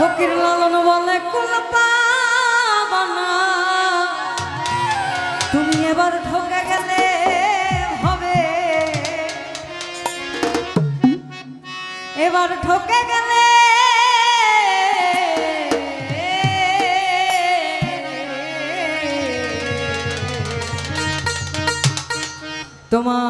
ফকির লালন বলে বানা। তুমি এবার ঠকে গেলে হবে। এবার ঠকে গেলে তোমার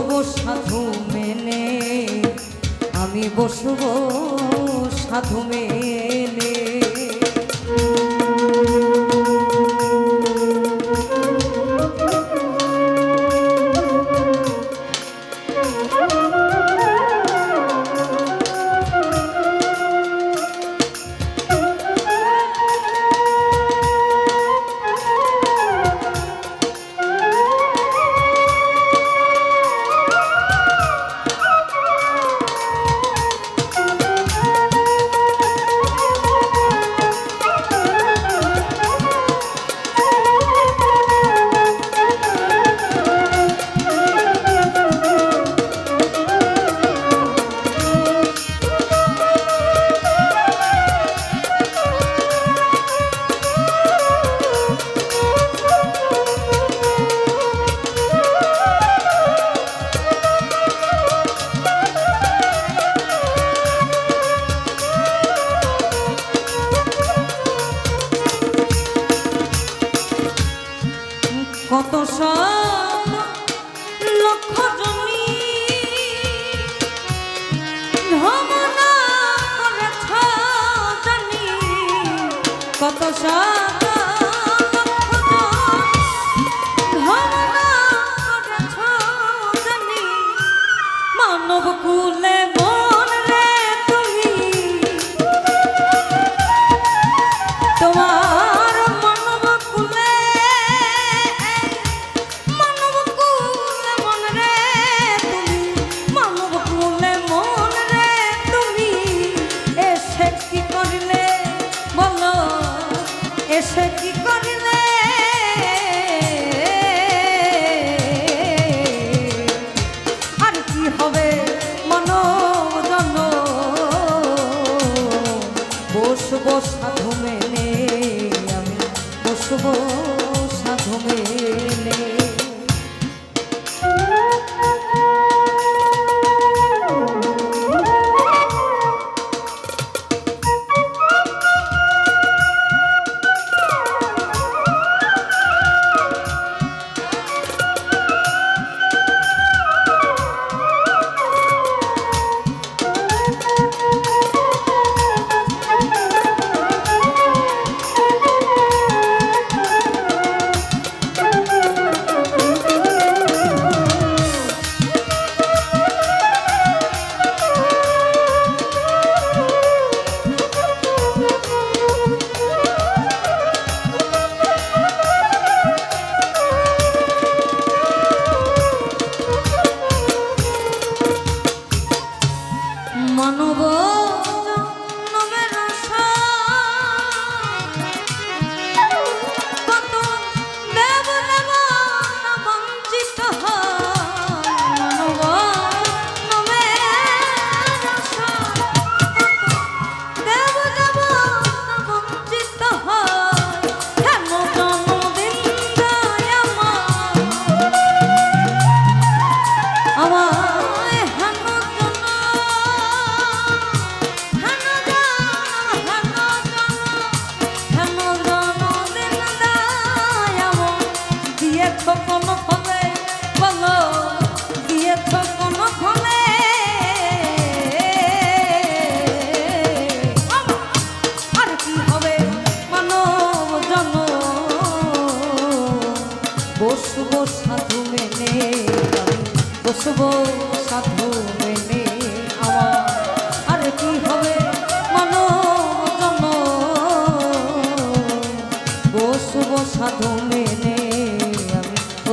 বসবো সাধু মেনে। আমি বসবো সাধু মেনে। বসবো সাধু মেনে আমি বসবো সাধু মেনে।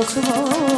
দেখবো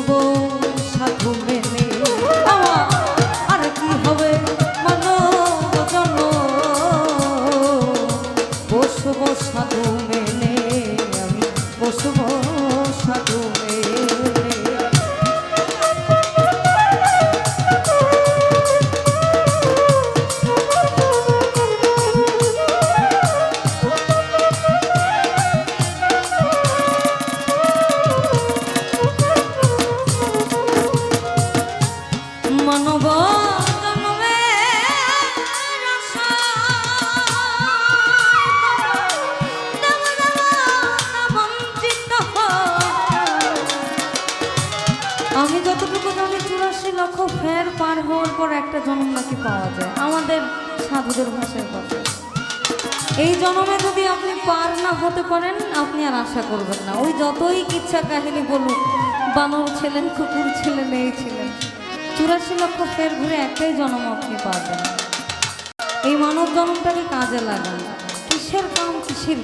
থাকব জনমনাকি পাওয়া যায়? আমাদের সাধুদের ভাষায় কথা। এই জনমে যদি আপনি পার না হতে পারেন, আপনি আর আশা করবেন না। ওই যতই ইচ্ছা কাহিনী বলুন বানর ছিলেন, কুকুর ছিলেন, এই ছিলেন। চুরাশি লক্ষ ফের ঘুরে একটাই জনম আপনি পাবেন। এই মানব জনমটাকে কাজে লাগান কিসের কাম, কিসের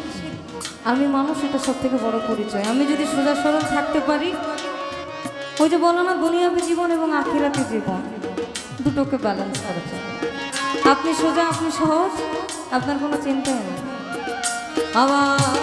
আমি মানুষ, এটা সব থেকে বড় পরিচয়। আমি যদি সোজা সরল থাকতে পারি, ওই যে বলো না দুনিয়াতে জীবন এবং আখিরাতি জীবন। দুটোকে ব্যালেন্স করা যায় আপনি সোজা আপনি সহজ আপনার কোনো চিন্তাই নেই। আবার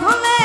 ভোলে